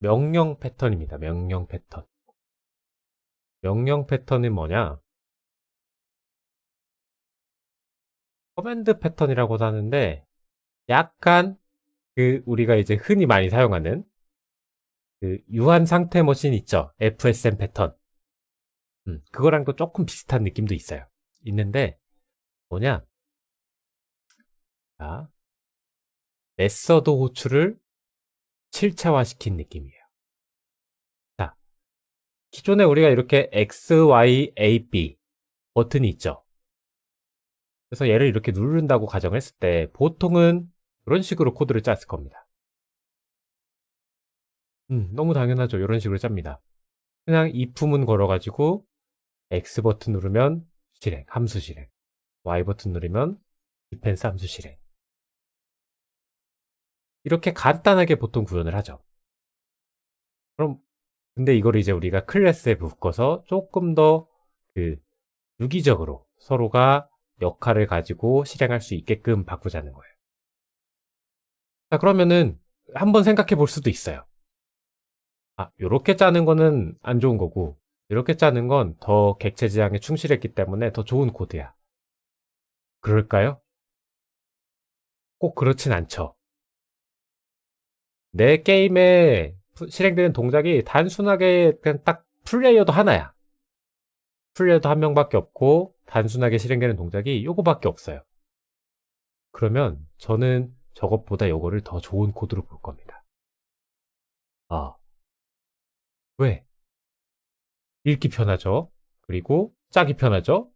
명령 패턴입니다. 명령 패턴. 명령 패턴은 뭐냐? 커맨드 패턴이라고도 하는데 약간 그 우리가 이제 흔히 많이 사용하는 그 유한 상태 머신 있죠? FSM 패턴. 음, 그거랑도 조금 비슷한 느낌도 있어요. 있는데 뭐냐? 자, 메서드 호출을 실체화시킨 느낌이에요. 자, 기존에 우리가 이렇게 X, Y, A, B 버튼이 있죠. 그래서 얘를 이렇게 누른다고 가정했을 때 보통은 이런 식으로 코드를 짰을 겁니다. 음, 너무 당연하죠. 이런 식으로 짭니다. 그냥 if문 걸어가지고 X 버튼 누르면 실행, 함수 실행. Y 버튼 누르면 디펜스 함수 실행. 이렇게 간단하게 보통 구현을 하죠. 그럼 근데 이걸 이제 우리가 클래스에 묶어서 조금 더 그 유기적으로 서로가 역할을 가지고 실행할 수 있게끔 바꾸자는 거예요. 자, 그러면은 한번 생각해 볼 수도 있어요. 아, 요렇게 짜는 거는 안 좋은 거고, 이렇게 짜는 건 더 객체 지향에 충실했기 때문에 더 좋은 코드야. 그럴까요? 꼭 그렇진 않죠. 내 게임에 실행되는 동작이 단순하게 그냥 딱 플레이어도 하나야. 플레이어도 한 명밖에 없고 단순하게 실행되는 동작이 요거밖에 없어요. 그러면 저는 저것보다 요거를 더 좋은 코드로 볼 겁니다. 아. 왜? 읽기 편하죠. 그리고 짜기 편하죠.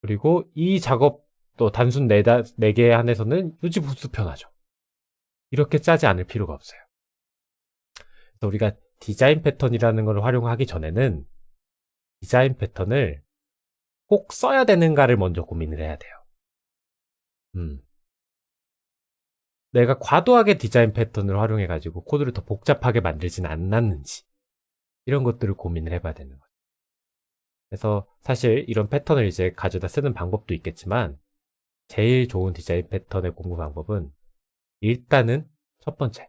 그리고 이 작업 또 단순 4, 4개 한해서는 유지 보수 편하죠. 이렇게 짜지 않을 필요가 없어요. 그래서 우리가 디자인 패턴이라는 걸 활용하기 전에는 디자인 패턴을 꼭 써야 되는가를 먼저 고민을 해야 돼요. 음. 내가 과도하게 디자인 패턴을 활용해가지고 코드를 더 복잡하게 만들진 않았는지 이런 것들을 고민을 해봐야 되는 거죠. 그래서 사실 이런 패턴을 이제 가져다 쓰는 방법도 있겠지만 제일 좋은 디자인 패턴의 공부 방법은 일단은 첫 번째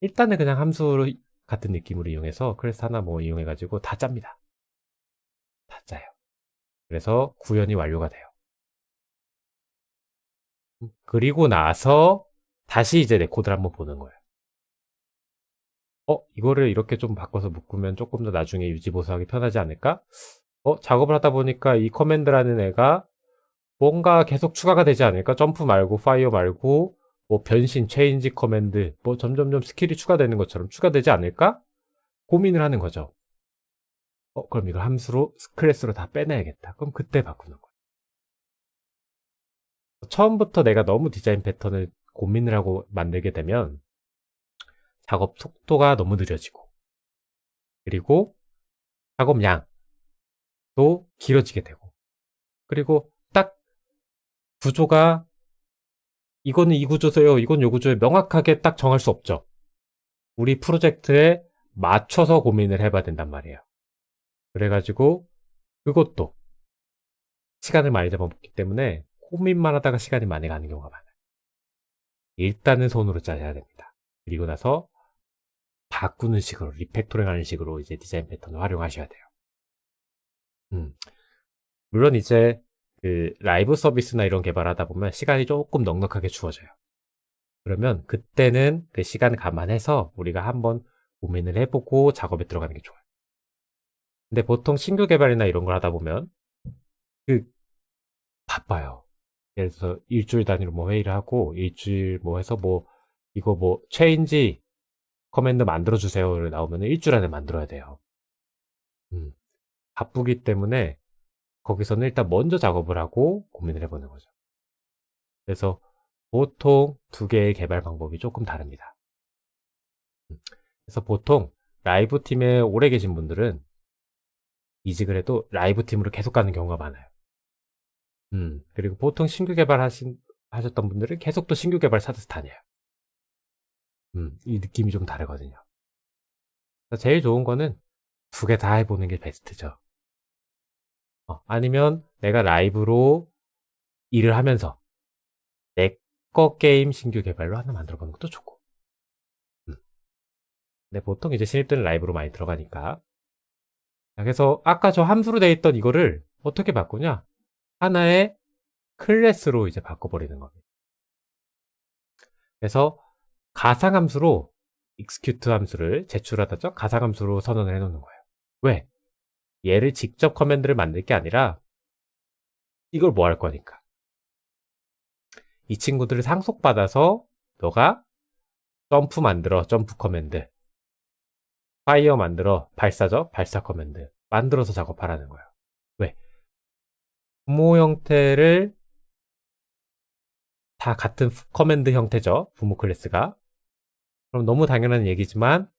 일단은 그냥 함수 같은 느낌으로 이용해서 클래스 하나 뭐 이용해가지고 다 짭니다. 다 짜요. 그래서 구현이 완료가 돼요. 그리고 나서 다시 이제 내 코드를 한번 보는 거예요. 어, 이거를 이렇게 좀 바꿔서 묶으면 조금 더 나중에 유지보수하기 편하지 않을까? 어, 작업을 하다 보니까 이 커맨드라는 애가 뭔가 계속 추가가 되지 않을까? 점프 말고 파이어 말고 뭐 변신, 체인지 커맨드 뭐 점점점 스킬이 추가되는 것처럼 추가되지 않을까? 고민을 하는 거죠. 어, 그럼 이걸 함수로 클래스로 다 빼내야겠다. 그럼 그때 바꾸는 거예요. 처음부터 내가 너무 디자인 패턴을 고민을 하고 만들게 되면 작업 속도가 너무 느려지고 그리고 작업 양도 길어지게 되고 그리고 딱 구조가 이거는 이 구조세요 이건 요 구조에 명확하게 딱 정할 수 없죠. 우리 프로젝트에 맞춰서 고민을 해봐야 된단 말이에요. 그래가지고 그것도 시간을 많이 잡아먹기 때문에 고민만 하다가 시간이 많이 가는 경우가 많아요. 일단은 손으로 짜야 됩니다. 그리고 나서 바꾸는 식으로 리팩토링 하는 식으로 이제 디자인 패턴을 활용하셔야 돼요. 음. 물론 이제 그 라이브 서비스나 이런 개발하다 보면 시간이 조금 넉넉하게 주어져요. 그러면 그때는 그 시간 감안해서 우리가 한번 고민을 해보고 작업에 들어가는 게 좋아요. 근데 보통 신규 개발이나 이런 걸 하다 보면 그 바빠요. 예를 들어서 일주일 단위로 뭐 회의를 하고 일주일 뭐 해서 뭐 이거 뭐 체인지 커맨드 만들어 주세요. 나오면 일주일 안에 만들어야 돼요. 음, 바쁘기 때문에 거기서는 일단 먼저 작업을 하고 고민을 해보는 거죠. 그래서 보통 두 개의 개발 방법이 조금 다릅니다. 음, 그래서 보통 라이브 팀에 오래 계신 분들은 이직을 해도 라이브 팀으로 계속 가는 경우가 많아요. 음, 그리고 보통 신규 개발 하신, 하셨던 분들은 계속 또 신규 개발 사듯 다녀요. 음, 이 느낌이 좀 다르거든요. 제일 좋은 거는 두 개 다 해보는 게 베스트죠. 어, 아니면 내가 라이브로 일을 하면서 내 거 게임 신규 개발로 하나 만들어 보는 것도 좋고. 음. 근데 보통 이제 신입들은 라이브로 많이 들어가니까. 자, 그래서 아까 저 함수로 돼 있던 이거를 어떻게 바꾸냐? 하나의 클래스로 이제 바꿔버리는 겁니다. 그래서 가상함수로 execute 함수를 제출하다죠? 가상함수로 선언을 해놓는 거예요. 왜? 얘를 직접 커맨드를 만들 게 아니라 이걸 뭐 할 거니까. 이 친구들을 상속받아서 너가 점프 만들어 점프 커맨드. 파이어 만들어 발사죠? 발사 커맨드. 만들어서 작업하라는 거예요 왜? 부모 형태를 다 같은 커맨드 형태죠? 부모 클래스가. 그럼 너무 당연한 얘기지만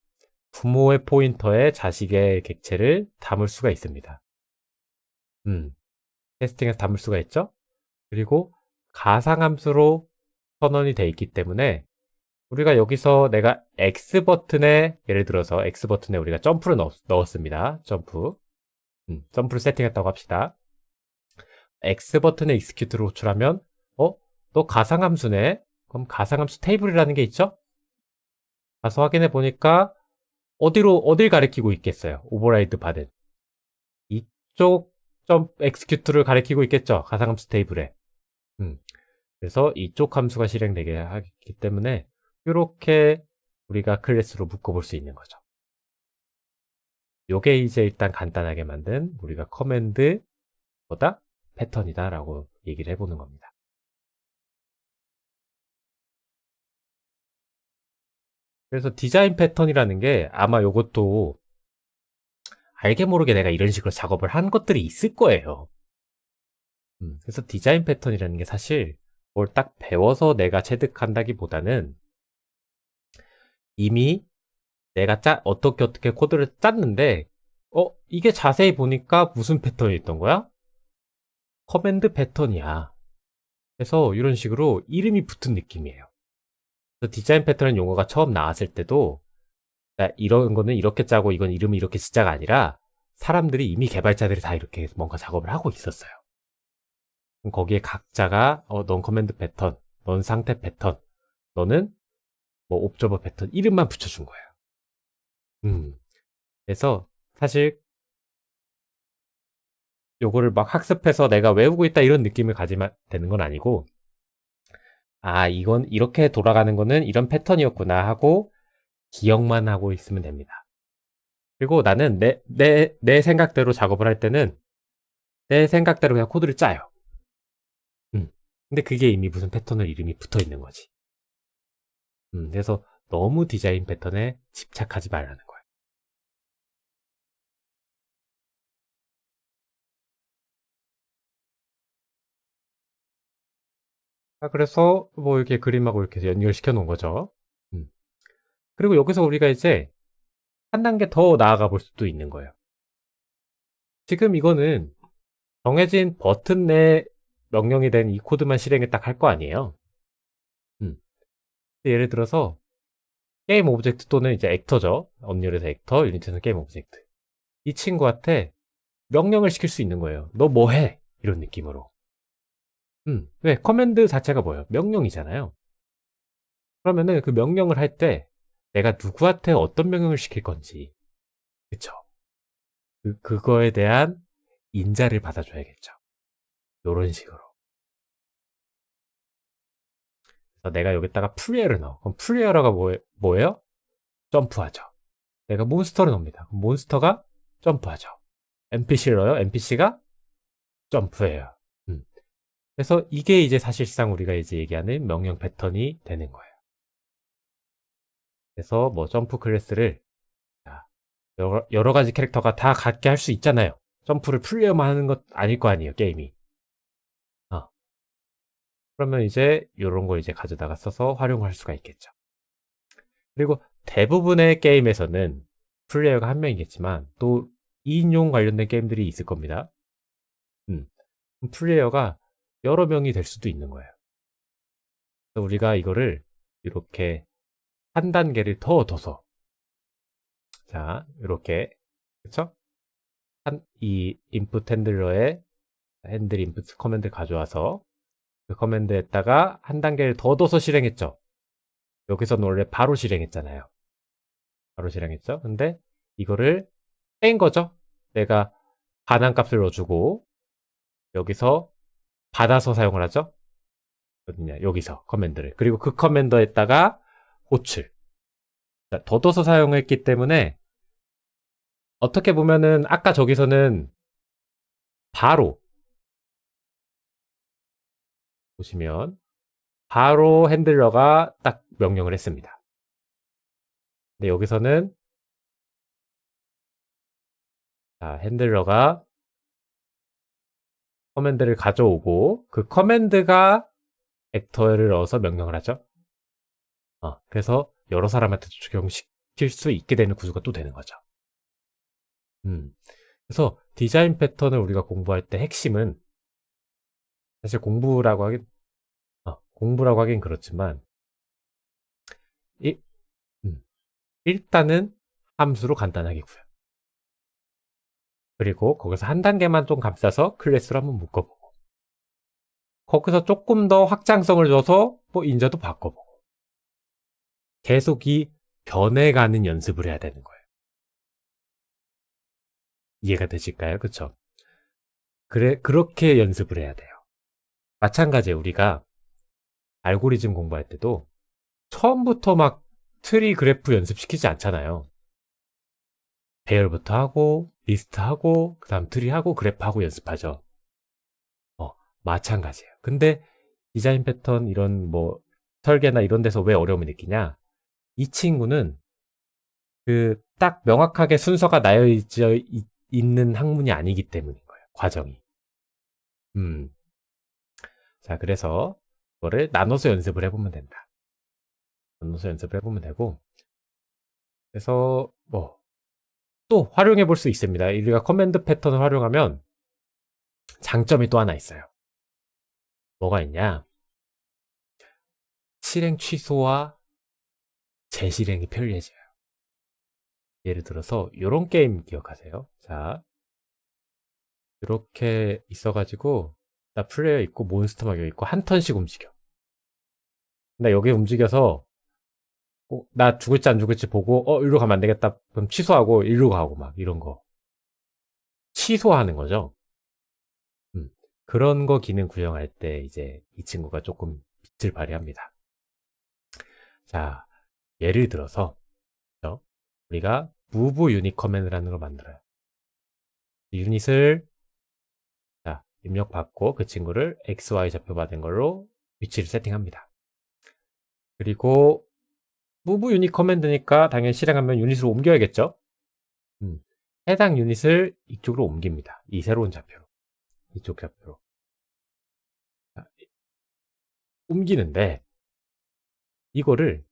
부모의 포인터에 자식의 객체를 담을 수가 있습니다 음, 테스팅에서 담을 수가 있죠 그리고 가상함수로 선언이 돼 있기 때문에 우리가 여기서 내가 X 버튼에 예를 들어서 X 버튼에 우리가 점프를 넣었, 습니다 점프. 음, 점프를 세팅했다고 합시다. X 버튼에 execute를 호출하면 어? 너 가상함수네? 그럼 가상함수 테이블이라는 게 있죠? 가서 확인해 보니까 어디로 어딜 가리키고 있겠어요? 오버라이드 받은 이쪽 점 execute를 가리키고 있겠죠? 가상함수 테이블에. 음. 그래서 이쪽 함수가 실행되게 하기 때문에 이렇게 우리가 클래스로 묶어볼 수 있는 거죠. 요게 이제 일단 간단하게 만든 우리가 커맨드보다 패턴이다 라고 얘기를 해보는 겁니다. 그래서 디자인 패턴이라는 게 아마 요것도 알게 모르게 내가 이런 식으로 작업을 한 것들이 있을 거예요. 음, 그래서 디자인 패턴이라는 게 사실 뭘 딱 배워서 내가 체득한다기보다는 이미 내가 짜, 어떻게 어떻게 코드를 짰는데, 어, 이게 자세히 보니까 무슨 패턴이 있던 거야? 커맨드 패턴이야. 그래서 이런 식으로 이름이 붙은 느낌이에요. 디자인 패턴 용어가 처음 나왔을 때도 이런 거는 이렇게 짜고 이건 이름이 이렇게 진짜가 아니라 사람들이 이미 개발자들이 다 이렇게 뭔가 작업을 하고 있었어요. 거기에 각자가 어, 넌 커맨드 패턴, 넌 상태 패턴, 너는 뭐 옵저버 패턴 이름만 붙여준 거예요. 음. 그래서 사실 요거를 막 학습해서 내가 외우고 있다 이런 느낌을 가지면 되는 건 아니고 아 이건 이렇게 돌아가는 거는 이런 패턴이었구나 하고 기억만 하고 있으면 됩니다. 그리고 나는 내, 내, 내 생각대로 작업을 할 때는 내 생각대로 그냥 코드를 짜요. 음. 근데 그게 이미 무슨 패턴을 이름이 붙어 있는 거지. 음, 그래서 너무 디자인 패턴에 집착하지 말라는 아, 그래서 뭐 이렇게 그림하고 이렇게 연결시켜 놓은 거죠. 음. 그리고 여기서 우리가 이제 한 단계 더 나아가 볼 수도 있는 거예요. 지금 이거는 정해진 버튼 내 명령이 된 이 코드만 실행을 딱 할 거 아니에요. 예를 들어서 게임 오브젝트 또는 이제 액터죠. 언리얼에서 액터, 유니티에서 게임 오브젝트. 이 친구한테 명령을 시킬 수 있는 거예요. 너 뭐 해? 이런 느낌으로. 음, 왜? 커맨드 자체가 뭐예요? 명령이잖아요. 그러면은 그 명령을 할 때 내가 누구한테 어떤 명령을 시킬 건지, 그쵸? 그, 그거에 대한 인자를 받아줘야겠죠. 요런 식으로. 내가 여기다가 플레이어를 넣어. 그럼 플레이어가 뭐, 뭐예요? 점프하죠. 내가 몬스터를 넣습니다. 몬스터가 점프하죠. NPC를 넣어요. NPC가 점프해요. 음. 그래서 이게 이제 사실상 우리가 이제 얘기하는 명령 패턴이 되는 거예요. 그래서 뭐 점프 클래스를 여러, 여러 가지 캐릭터가 다 갖게 할 수 있잖아요. 점프를 플레이어만 하는 것 아닐 거 아니에요, 게임이. 그러면 이제 이런 거 이제 가져다가 써서 활용할 수가 있겠죠. 그리고 대부분의 게임에서는 플레이어가 한 명이겠지만 또 2인용 관련된 게임들이 있을 겁니다. 음, 플레이어가 여러 명이 될 수도 있는 거예요. 우리가 이거를 이렇게 한 단계를 더 둬서 자 이렇게 그쵸? 한, 이 인풋 핸들러의 핸들 인풋 커맨드 가져와서 그 커맨드에다가 한 단계를 더 둬서 실행했죠. 여기서는 원래 바로 실행했잖아요. 바로 실행했죠. 근데 이거를 뺀 거죠. 내가 반환 값을 넣어주고 여기서 받아서 사용을 하죠. 여기서 커맨드를 그리고 그 커맨더에다가 호출 자, 덧어서 사용했기 때문에 어떻게 보면은 아까 저기서는 바로 보시면 바로 핸들러가 딱 명령을 했습니다. 근데 여기서는 자, 핸들러가 커맨드를 가져오고 그 커맨드가 액터를 넣어서 명령을 하죠. 어, 그래서 여러 사람한테 적용시킬 수 있게 되는 구조가 또 되는 거죠. 음, 그래서 디자인 패턴을 우리가 공부할 때 핵심은 사실 공부라고 하긴 어, 공부라고 하긴 그렇지만 이, 음, 일단은 함수로 간단하게 구현. 그리고 거기서 한 단계만 좀 감싸서 클래스로 한번 묶어보고 거기서 조금 더 확장성을 줘서 뭐 인자도 바꿔보고 계속 이 변해가는 연습을 해야 되는 거예요. 이해가 되실까요? 그쵸? 그래, 그렇게 연습을 해야 돼요. 마찬가지에 우리가 알고리즘 공부할 때도 처음부터 막 트리 그래프 연습시키지 않잖아요. 배열부터 하고, 리스트 하고, 그 다음 트리 하고, 그래프 하고 연습하죠. 어, 마찬가지예요. 근데 디자인 패턴 이런 뭐 설계나 이런 데서 왜 어려움을 느끼냐? 이 친구는 그 딱 명확하게 순서가 나여 있는 학문이 아니기 때문인 거예요. 과정이. 음. 자, 그래서 이거를 나눠서 연습을 해보면 된다. 나눠서 연습을 해보면 되고, 그래서 뭐 또 활용해 볼 수 있습니다. 우리가 커맨드 패턴을 활용하면 장점이 또 하나 있어요. 뭐가 있냐? 실행 취소와 재실행이 편리해져요. 예를 들어서 이런 게임 기억하세요. 자, 이렇게 있어가지고 나 플레이어 있고 몬스터 막 여기 있고 한 턴씩 움직여. 나 여기 움직여서 어, 나 죽을지 안 죽을지 보고 어 이리로 가면 안 되겠다. 그럼 취소하고 이리로 가고 막 이런 거 취소하는 거죠. 음, 그런 거 기능 구형할 때 이제 이 친구가 조금 빛을 발휘합니다. 자, 예를 들어서 우리가 move unit command라는 걸 만들어요. 유닛을 자, 입력받고 그 친구를 XY 좌표 받은 걸로 위치를 세팅합니다. 그리고 move unit command니까 당연히 실행하면 유닛으로 옮겨야겠죠? 음, 해당 유닛을 이쪽으로 옮깁니다. 이 새로운 좌표로. 이쪽 좌표로. 자, 옮기는데 이거를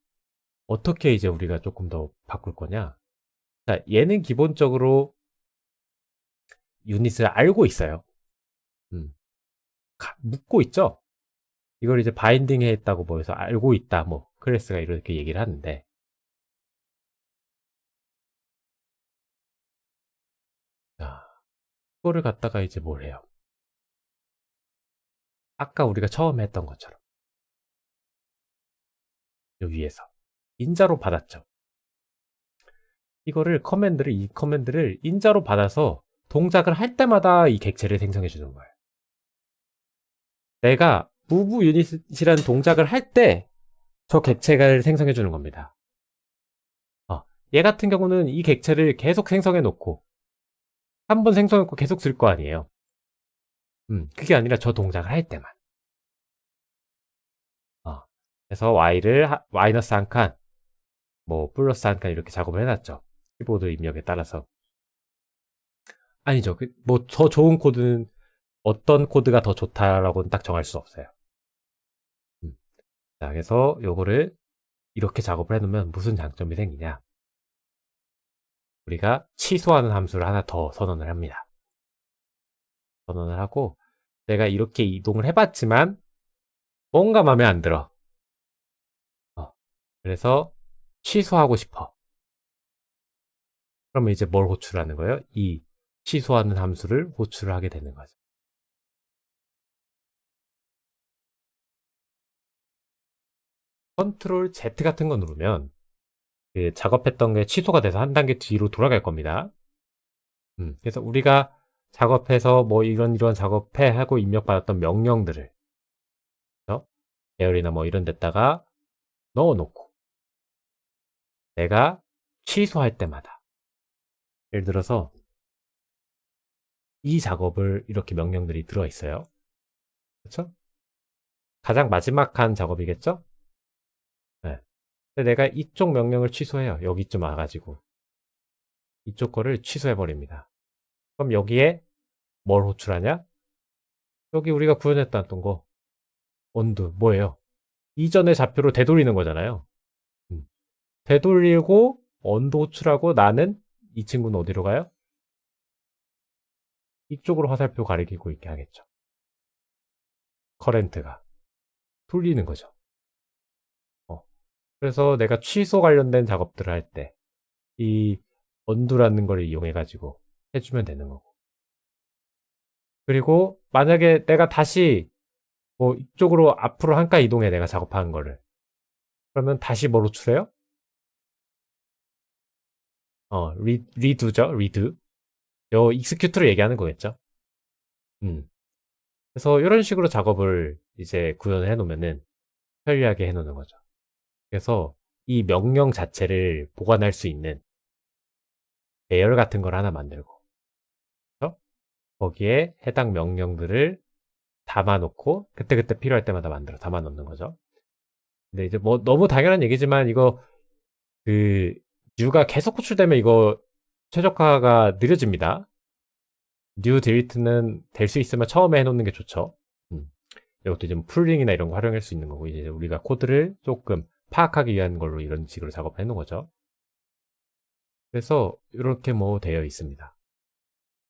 어떻게 이제 우리가 조금 더 바꿀 거냐? 자, 얘는 기본적으로 유닛을 알고 있어요. 음. 가, 묻고 있죠? 이걸 이제 바인딩 했다고 뭐 해서 알고 있다, 뭐, 클래스가 이렇게 얘기를 하는데, 자, 이거를 갖다가 이제 뭘 해요? 아까 우리가 처음에 했던 것처럼. 여기 위에서. 인자로 받았죠. 이거를 커맨드를 이 커맨드를 인자로 받아서 동작을 할 때마다 이 객체를 생성해 주는 거예요. 내가 무브 유닛이라는 동작을 할 때 저 객체를 생성해 주는 겁니다. 어, 얘 같은 경우는 이 객체를 계속 생성해 놓고 한 번 생성해 놓고 계속 쓸 거 아니에요. 음, 그게 아니라 저 동작을 할 때만. 어, 그래서 y를 마이너스 한 칸, 뭐 플러스 한 칸 이렇게 작업을 해놨죠. 키보드 입력에 따라서. 아니죠. 그 뭐더 좋은 코드는 어떤 코드가 더 좋다라고는 딱 정할 수 없어요. 음. 자, 그래서 요거를 이렇게 작업을 해놓으면 무슨 장점이 생기냐. 우리가 취소하는 함수를 하나 더 선언을 합니다. 선언을 하고 내가 이렇게 이동을 해봤지만 뭔가 마음에 안 들어. 어, 그래서 취소하고 싶어. 그러면 이제 뭘 호출하는 거예요? 이 취소하는 함수를 호출을 하게 되는 거죠. 컨트롤 Z 같은 거 누르면 그 작업했던 게 취소가 돼서 한 단계 뒤로 돌아갈 겁니다. 음, 그래서 우리가 작업해서 뭐 이런 이런 작업해 하고 입력받았던 명령들을 그죠? 계열이나 뭐 이런 데다가 넣어놓고 내가 취소할 때마다 예를 들어서 이 작업을 이렇게 명령들이 들어있어요. 그렇죠? 가장 마지막 한 작업이겠죠? 내가 이쪽 명령을 취소해요. 여기쯤 와가지고 이쪽 거를 취소해버립니다. 그럼 여기에 뭘 호출하냐? 여기 우리가 구현했던 거 언두 뭐예요? 이전의 좌표로 되돌리는 거잖아요. 음. 되돌리고 언두 호출하고 나는 이 친구는 어디로 가요? 이쪽으로 화살표 가리키고 있게 하겠죠. 커렌트가 돌리는 거죠. 어. 그래서 내가 취소 관련된 작업들을 할 때 이 언두라는 걸 이용해 가지고 해주면 되는 거고. 그리고 만약에 내가 다시 뭐 이쪽으로 앞으로 한칸 이동해 내가 작업하는 거를 그러면 다시 뭐로 추세요? 어, 리, 리두죠, 리두. 요 익스큐트를 얘기하는 거겠죠. 음. 그래서 이런 식으로 작업을 이제 구현을 해 놓으면은 편리하게 해 놓는 거죠. 그래서 이 명령 자체를 보관할 수 있는 배열 같은 걸 하나 만들고 그래서 거기에 해당 명령들을 담아놓고 그때그때 필요할 때마다 만들어 담아놓는 거죠. 근데 이제 뭐 너무 당연한 얘기지만 이거 그 뉴가 계속 호출되면 이거 최적화가 느려집니다. 뉴 딜리트는 될 수 있으면 처음에 해놓는 게 좋죠. 음. 이것도 이제 뭐 풀링이나 이런 거 활용할 수 있는 거고 이제 우리가 코드를 조금 파악하기 위한 걸로 이런 식으로 작업해 놓은 거죠. 그래서 이렇게 뭐 되어 있습니다.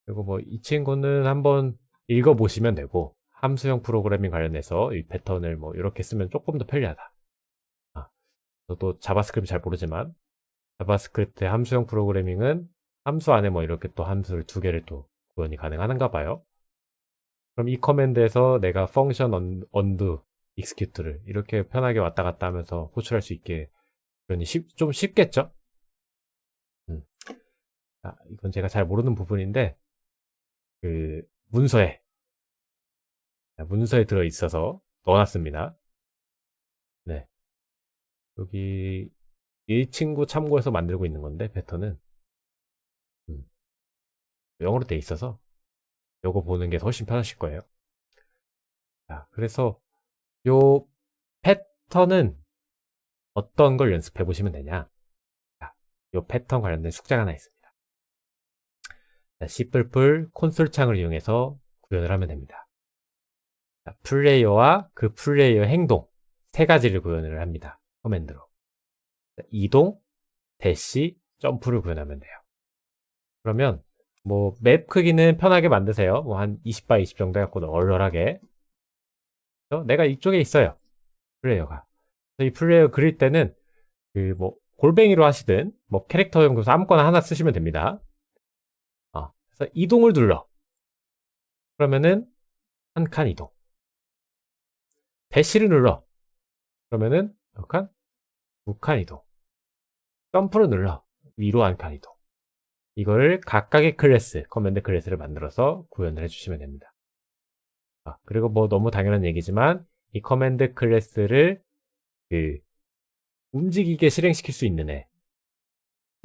그리고 뭐 이 친구는 한번 읽어보시면 되고 함수형 프로그래밍 관련해서 이 패턴을 뭐 이렇게 쓰면 조금 더 편리하다. 아, 저도 자바스크립트 잘 모르지만 자바스크립트의 함수형 프로그래밍은 함수 안에 뭐 이렇게 또 함수를 두 개를 또 구현이 가능한가 봐요. 그럼 이 커맨드에서 내가 펑 execute를 이렇게 편하게 왔다 갔다 하면서 호출할 수 있게 구현이 쉽, 좀 쉽겠죠? 음. 아, 이건 제가 잘 모르는 부분인데 그 문서에 문서에 들어 있어서 넣어놨습니다. 네. 여기 이 친구 참고해서 만들고 있는 건데 패턴은 음. 영어로 돼 있어서 요거 보는 게 훨씬 편하실 거예요. 자, 그래서 요 패턴은 어떤 걸 연습해 보시면 되냐? 자, 요 패턴 관련된 숙제가 하나 있습니다. 자, C++ 콘솔 창을 이용해서 구현을 하면 됩니다. 자, 플레이어와 그 플레이어 행동 세 가지를 구현을 합니다. 커맨드로. 자, 이동, 대시, 점프를 구현하면 돼요. 그러면 뭐 맵 크기는 편하게 만드세요. 뭐 한 20x 20 정도 해갖고 얼얼하게. 내가 이쪽에 있어요. 플레이어가. 이 플레이어 그릴 때는 그 뭐 골뱅이로 하시든 뭐 캐릭터 연구소 아무거나 하나 쓰시면 됩니다. 어, 그래서 이동을 눌러. 그러면은 한 칸 이동. 대시를 눌러. 그러면은 몇 칸? 두 칸 이동. 점프를 눌러. 위로 한 칸 이동. 이걸 각각의 클래스, 커맨드 클래스를 만들어서 구현을 해주시면 됩니다. 아, 그리고 뭐 너무 당연한 얘기지만 이 커맨드 클래스를 그 움직이게 실행시킬 수 있는 애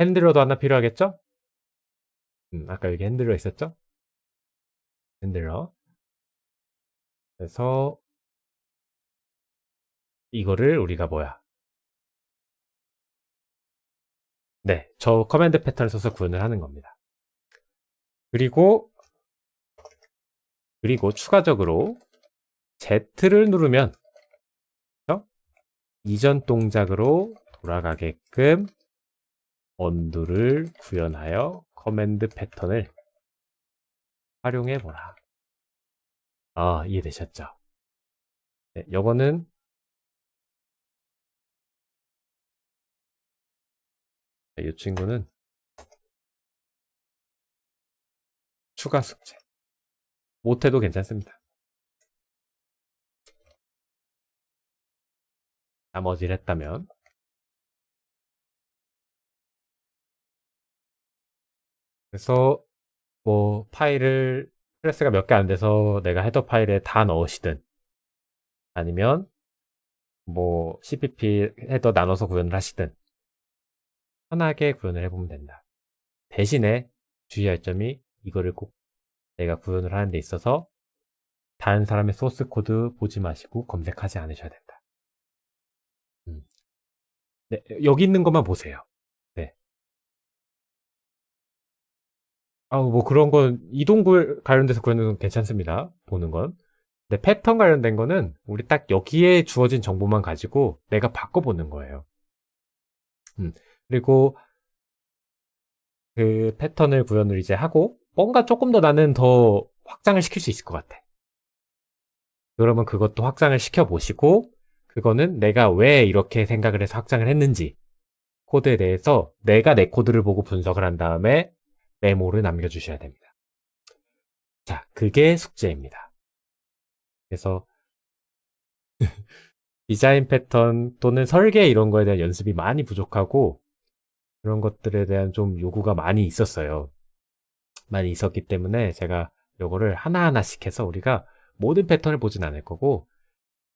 핸들러도 하나 필요하겠죠? 음, 아까 여기 핸들러 있었죠? 핸들러 그래서 이거를 우리가 뭐야 네, 저 커맨드 패턴을 써서 구현을 하는 겁니다. 그리고 그리고 추가적으로 Z를 누르면 어? 이전 동작으로 돌아가게끔 언두를 구현하여 커맨드 패턴을 활용해 보라. 아, 이해되셨죠? 네, 요거는 이 친구는 추가 숙제. 못해도 괜찮습니다. 나머지를 했다면 그래서 뭐 파일을 프레스가 몇 개 안 돼서 내가 헤더 파일에 다 넣으시든 아니면 뭐 CPP 헤더 나눠서 구현을 하시든 편하게 구현을 해보면 된다. 대신에 주의할 점이 이거를 꼭 내가 구현을 하는 데 있어서 다른 사람의 소스 코드 보지 마시고 검색하지 않으셔야 된다. 음. 네, 여기 있는 것만 보세요. 네. 아우, 뭐 그런 건 이동글 관련돼서 그런 건 괜찮습니다. 보는 건. 근데 패턴 관련된 거는 우리 딱 여기에 주어진 정보만 가지고 내가 바꿔보는 거예요. 음, 그리고 그 패턴을 구현을 이제 하고 뭔가 조금 더 나는 더 확장을 시킬 수 있을 것 같아. 그러면 그것도 확장을 시켜 보시고 그거는 내가 왜 이렇게 생각을 해서 확장을 했는지 코드에 대해서 내가 내 코드를 보고 분석을 한 다음에 메모를 남겨주셔야 됩니다. 자, 그게 숙제입니다. 그래서 디자인 패턴 또는 설계 이런 거에 대한 연습이 많이 부족하고 그런 것들에 대한 좀 요구가 많이 있었어요. 많이 있었기 때문에 제가 요거를 하나하나씩 해서 우리가 모든 패턴을 보진 않을 거고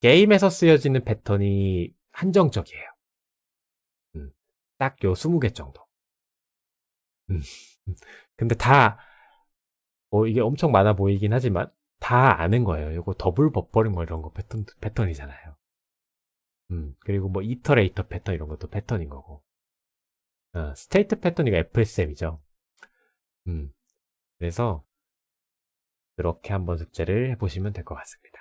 게임에서 쓰여지는 패턴이 한정적이에요. 음, 딱요 20개 정도. 음, 근데 다, 뭐 이게 엄청 많아 보이긴 하지만 다 아는 거예요. 이거 더블 버퍼링 뭐 이런 거 패턴, 패턴이잖아요. 음, 그리고 뭐 이터레이터 패턴 이런 것도 패턴인 거고. 어, 스테이트 패턴이가 FSM이죠. 음, 그래서 그렇게 한번 숙제를 해보시면 될 것 같습니다.